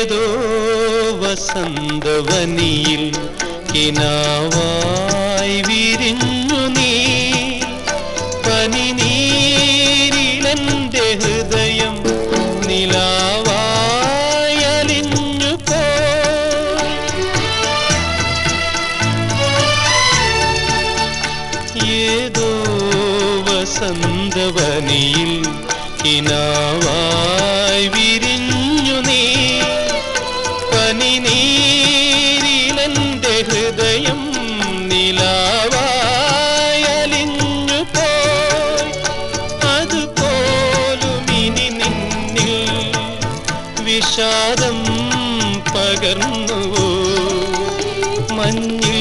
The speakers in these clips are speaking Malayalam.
ഏതോ വസന്തവനിയിൽ കിനാവായി വിരിഞ്ഞു നീ. പനിനീരിലെന്റെ ഹൃദയം നിലാവായലിഞ്ഞു പോ. ഏതോ വസന്തവനിയിൽ കിനാവായി വിരി പനിനീരിലെന്റെ ഹൃദയം നിലാവായലിഞ്ഞു പോയി. അതുപോലും ഇനി നിന്നിൽ വിഷാദം പകർന്നു മഞ്ഞിൽ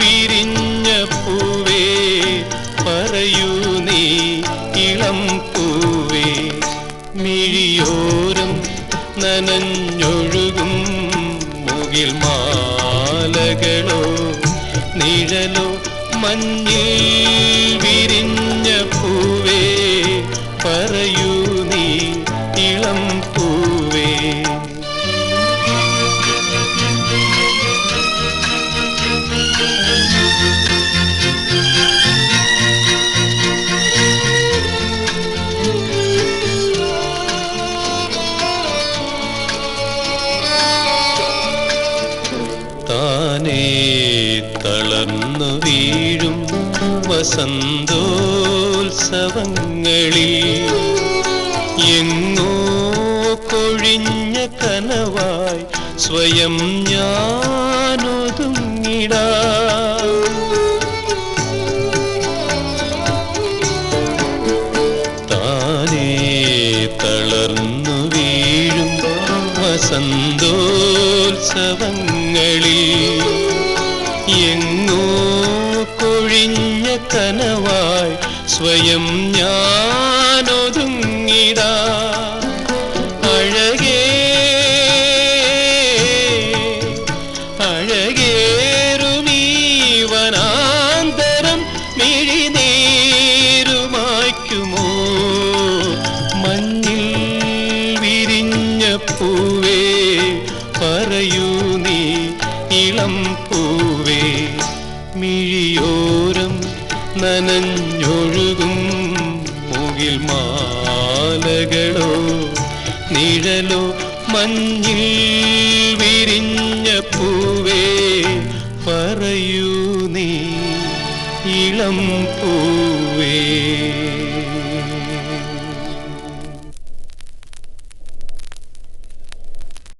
വിരിഞ്ഞ പൂവേ പറയൂ നീ ഇളം പൂവേ. മിഴിയോരം നനഞ്ഞൊഴുകും മുകിൽ മാലകളോ നിഴലോ മഞ്ഞിൽ തളർന്നു വീഴും വസന്തോത്സവങ്ങളിൽ. എങ്ങോ കൊഴിഞ്ഞ കനവായി സ്വയം ഞാനൊതുങ്ങിടാ. താനേ തളർന്നു കനവായി സ്വയം ഞാനൊതുങ്ങിടാ. അഴകേ അഴകേറുമീ വനാന്തരം മിഴിനീരുമായ്ക്കുമോ? മഞ്ഞിൽ വിരിഞ്ഞ പൂവേ പറയൂ നീ ഇളം നനഞ്ഞൊഴുകും മുകിൽ മാലകളോ നിഴലോ മഞ്ഞിൽ വിരിഞ്ഞ പൂവേ പറയൂ നീ ഇളം പൂവേ.